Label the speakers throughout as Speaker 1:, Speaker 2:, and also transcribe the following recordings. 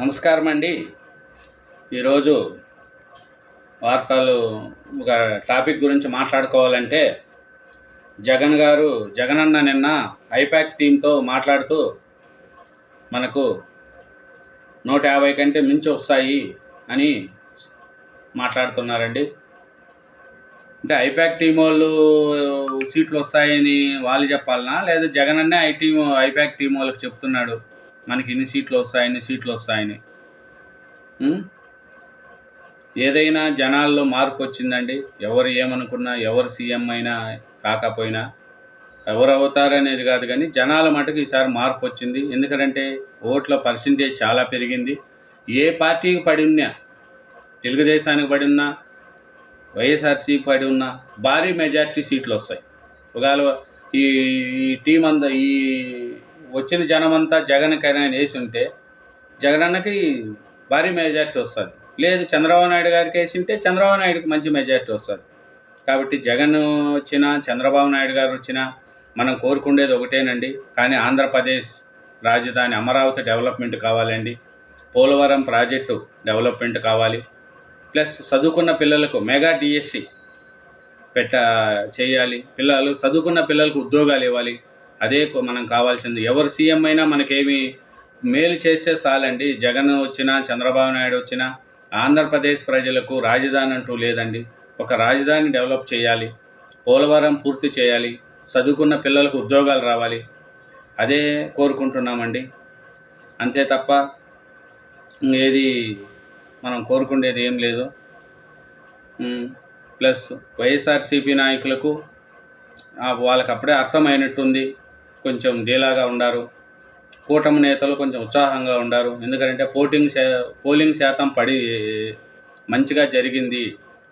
Speaker 1: నమస్కారం అండి ఈరోజు వార్తలు ఒక టాపిక్ గురించి మాట్లాడుకోవాలంటే జగన్ గారు జగనన్న నిన్న ఐపాక్ టీంతో మాట్లాడుతూ మనకు నూట యాభై కంటే మించి వస్తాయి అని మాట్లాడుతున్నారండి. అంటే ఐపాక్ టీం వాళ్ళు సీట్లు వస్తాయని వాళ్ళు చెప్పాలనా? లేదా జగనన్నే ఐ టీం ఐపాక్ టీం వాళ్ళకి చెప్తున్నాడు? మనకి ఇన్ని సీట్లు వస్తాయి ఇన్ని సీట్లు వస్తాయని? ఏదైనా జనాల్లో మార్పు వచ్చిందండి. ఎవరు ఏమనుకున్నా ఎవరు సీఎం అయినా కాకపోయినా ఎవరు అవుతారనేది కాదు కానీ జనాల మటుకు ఈసారి మార్పు వచ్చింది. ఎందుకంటే ఓట్ల పర్సంటేజ్ చాలా పెరిగింది. ఏ పార్టీకి పడి ఉన్నా తెలుగుదేశానికి పడి ఉన్నా వైఎస్ఆర్సీ పడి ఉన్న భారీ మెజార్టీ సీట్లు వస్తాయి. ఒకవేళ ఈ ఈ టీం అంతా ఈ వచ్చిన జనమంతా అంతా జగన్కైనా వేసి ఉంటే జగనన్నకి భారీ మెజార్టీ వస్తుంది. లేదు చంద్రబాబు నాయుడు గారికి వేసి ఉంటే చంద్రబాబు నాయుడుకి మంచి మెజార్టీ వస్తుంది. కాబట్టి జగన్ వచ్చినా చంద్రబాబు నాయుడు గారు వచ్చినా మనం కోరుకుండేది ఒకటేనండి. కానీ ఆంధ్రప్రదేశ్ రాజధాని అమరావతి డెవలప్మెంట్ కావాలండి. పోలవరం ప్రాజెక్టు డెవలప్మెంట్ కావాలి. ప్లస్ చదువుకున్న పిల్లలకు మెగా డిఎస్సి పెట్ట చేయాలి. పిల్లలు చదువుకున్న పిల్లలకు ఉద్యోగాలు ఇవ్వాలి. అదే మనం కావాల్సింది. ఎవరు సీఎం అయినా మనకేమి మేలు చేస్తే చాలండి. జగన్ వచ్చినా చంద్రబాబు నాయుడు వచ్చినా ఆంధ్రప్రదేశ్ ప్రజలకు రాజధాని అంటూ లేదండి. ఒక రాజధాని డెవలప్ చేయాలి. పోలవరం పూర్తి చేయాలి. చదువుకున్న పిల్లలకు ఉద్యోగాలు రావాలి. అదే కోరుకుంటున్నామండి. అంతే తప్ప ఏది మనం కోరుకునేది ఏం లేదు. ప్లస్ వైఎస్ఆర్సీపీ నాయకులకు వాళ్ళకి అప్పుడే అర్థమైనట్టుంది. కొంచెం డీలాగా ఉండారు. కూటమి నేతలు కొంచెం ఉత్సాహంగా ఉండారు. ఎందుకంటే పోటింగ్ శా పోలింగ్ శాతం పడి మంచిగా జరిగింది.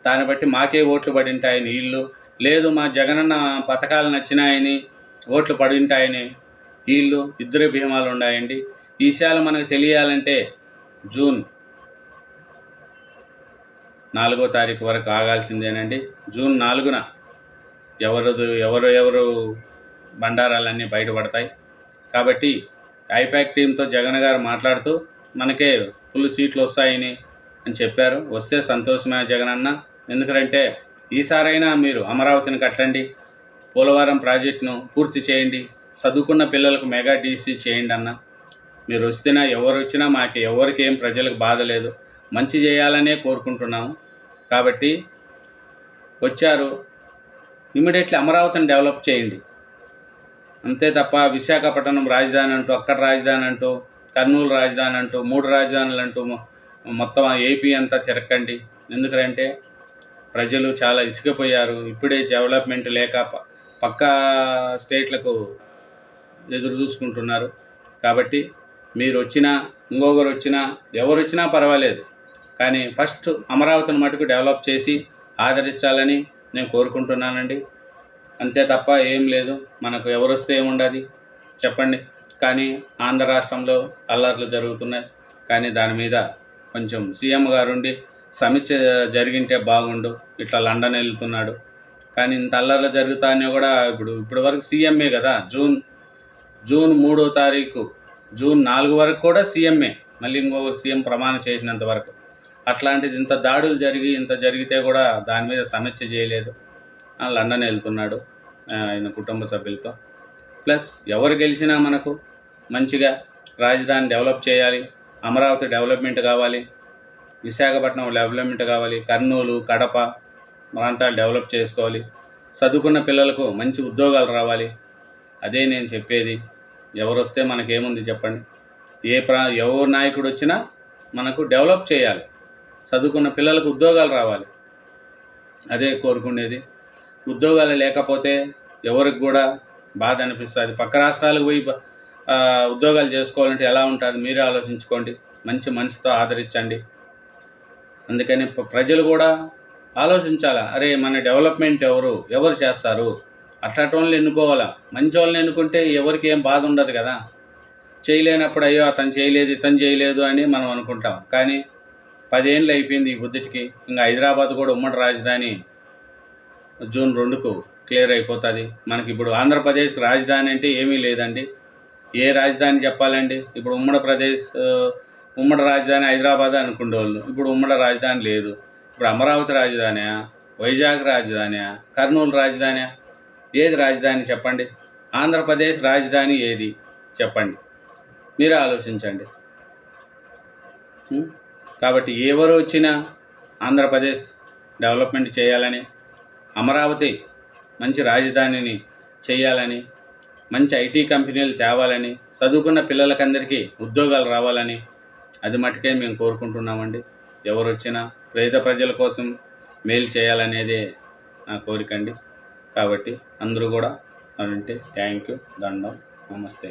Speaker 1: దాన్ని బట్టి మాకే ఓట్లు పడింటాయని వీళ్ళు. లేదు మా జగనన్న పథకాలు నచ్చినాయని ఓట్లు పడి ఉంటాయని వీళ్ళు. ఇద్దరు భీమాలు ఉన్నాయండి. ఈ విషయాలు మనకు తెలియాలంటే జూన్ నాలుగో తారీఖు వరకు ఆగాల్సిందేనండి. జూన్ నాలుగున ఎవరు ఎవరు ఎవరు బండారాలన్నీ బయటపడతాయి. కాబట్టి ఐపాక్ టీంతో జగన్ గారు మాట్లాడుతూ మనకే ఫుల్ సీట్లు వస్తాయని అని చెప్పారు. వస్తే సంతోషమే జగన్ అన్న. ఎందుకంటే ఈసారైనా మీరు అమరావతిని కట్టండి పోలవరం ప్రాజెక్టును పూర్తి చేయండి చదువుకున్న పిల్లలకు మెగా డీసీ చేయండి అన్న. మీరు వస్తేనా ఎవరు వచ్చినా మాకు ఎవరికి ఏం ప్రజలకు బాధ లేదు. మంచి చేయాలనే కోరుకుంటున్నాము. కాబట్టి వచ్చారు. ఇమీడియట్లీ అమరావతిని డెవలప్ చేయండి. అంతే తప్ప విశాఖపట్నం రాజధాని అంటూ అక్కడ రాజధాని అంటూ కర్నూలు రాజధాని అంటూ మూడు రాజధానులు అంటూ మొత్తం ఏపీ అంతా తిరక్కండి. ఎందుకంటే ప్రజలు చాలా ఇసుకపోయారు. ఇప్పుడే డెవలప్మెంట్ లేక పక్క స్టేట్లకు ఎదురు చూసుకుంటున్నారు. కాబట్టి మీరు వచ్చినా ఇంకొకరు వచ్చినా ఎవరు వచ్చినా పర్వాలేదు. కానీ ఫస్ట్ అమరావతిని మటుకు డెవలప్ చేసి ఆదరించాలని నేను కోరుకుంటున్నానండి. అంతే తప్ప ఏం లేదు. మనకు ఎవరు వస్తే ఏముండదు? చెప్పండి. కానీ ఆంధ్ర రాష్ట్రంలో అల్లర్లు జరుగుతున్నాయి. కానీ దాని మీద కొంచెం సీఎం గారు ఉండి సమీక్ష జరిగింటే బాగుండు. ఇట్లా లండన్ వెళ్తున్నాడు. కానీ ఇంత అల్లర్లు జరుగుతాయని కూడా ఇప్పుడు ఇప్పటి వరకు సీఎంఏ కదా? జూన్ జూన్ మూడో తారీఖు జూన్ నాలుగు వరకు కూడా సీఎంఏ. మళ్ళీ ఇంకొక సీఎం ప్రమాణం చేసినంత వరకు. అట్లాంటిది ఇంత దాడులు జరిగి ఇంత జరిగితే కూడా దాని మీద సమీక్ష చేయలేదు. లండన్ వెళ్తున్నాడు ఆయన కుటుంబ సభ్యులతో. ప్లస్ ఎవరు గెలిచినా మనకు మంచిగా రాజధాని డెవలప్ చేయాలి అమరావతి డెవలప్మెంట్ కావాలి విశాఖపట్నం డెవలప్మెంట్ కావాలి కర్నూలు కడప ప్రాంతాలు డెవలప్ చేసుకోవాలి చదువుకున్న పిల్లలకు మంచి ఉద్యోగాలు రావాలి. అదే నేను చెప్పేది. ఎవరు వస్తే మనకేముంది చెప్పండి. ఏ ప్రా ఎవరు నాయకుడు వచ్చినా మనకు డెవలప్ చేయాలి. చదువుకున్న పిల్లలకు ఉద్యోగాలు రావాలి. అదే కోరుకునేది. ఉద్యోగాలు లేకపోతే ఎవరికి కూడా బాధ అనిపిస్తుంది. పక్క రాష్ట్రాలకు పోయి ఉద్యోగాలు చేసుకోవాలంటే ఎలా ఉంటుంది? మీరే ఆలోచించుకోండి. మంచి మనసుతో ఆదరించండి. అందుకని ప్రజలు కూడా ఆలోచించాలా? అరే మన డెవలప్మెంట్ ఎవరు? ఎవరు చేస్తారు? అట్లాంటి వాళ్ళని ఎన్నుకోవాలా? మంచి వాళ్ళని ఎన్నుకుంటే ఎవరికి ఏం బాధ ఉండదు కదా? చేయలేనప్పుడు అయ్యో అతను చేయలేదు ఇతను చేయలేదు అని మనం అనుకుంటాం. కానీ పదేళ్ళు అయిపోయింది ఈ బుద్ధిటికి ఇంకా హైదరాబాద్ కూడా ఉమ్మడి రాజధాని. జూన్ రెండుకు క్లియర్ అయిపోతుంది. మనకి ఇప్పుడు ఆంధ్రప్రదేశ్ రాజధాని అంటే ఏమీ లేదండి. ఏ రాజధాని చెప్పాలండి? ఇప్పుడు ఉమ్మడి ప్రదేశ్ ఉమ్మడి రాజధాని హైదరాబాద్ అనుకునేవాళ్ళు. ఇప్పుడు ఉమ్మడి రాజధాని లేదు. ఇప్పుడు అమరావతి రాజధాని వైజాగ్ రాజధాని కర్నూలు రాజధాని ఏది రాజధాని చెప్పండి? ఆంధ్రప్రదేశ్ రాజధాని ఏది చెప్పండి? మీరే ఆలోచించండి. కాబట్టి ఎవరు వచ్చినా ఆంధ్రప్రదేశ్ డెవలప్మెంట్ చేయాలని అమరావతి మంచి రాజధానిని చేయాలని మంచి ఐటీ కంపెనీలు తేవాలని చదువుకున్న పిల్లలకందరికీ ఉద్యోగాలు రావాలని అది మటుకే మేము కోరుకుంటున్నామండి. ఎవరు వచ్చినా పేద ప్రజల కోసం మేలు చేయాలనేదే నా కోరిక అండి. కాబట్టి అందరూ కూడా అంటే థ్యాంక్ యూ దండం నమస్తే.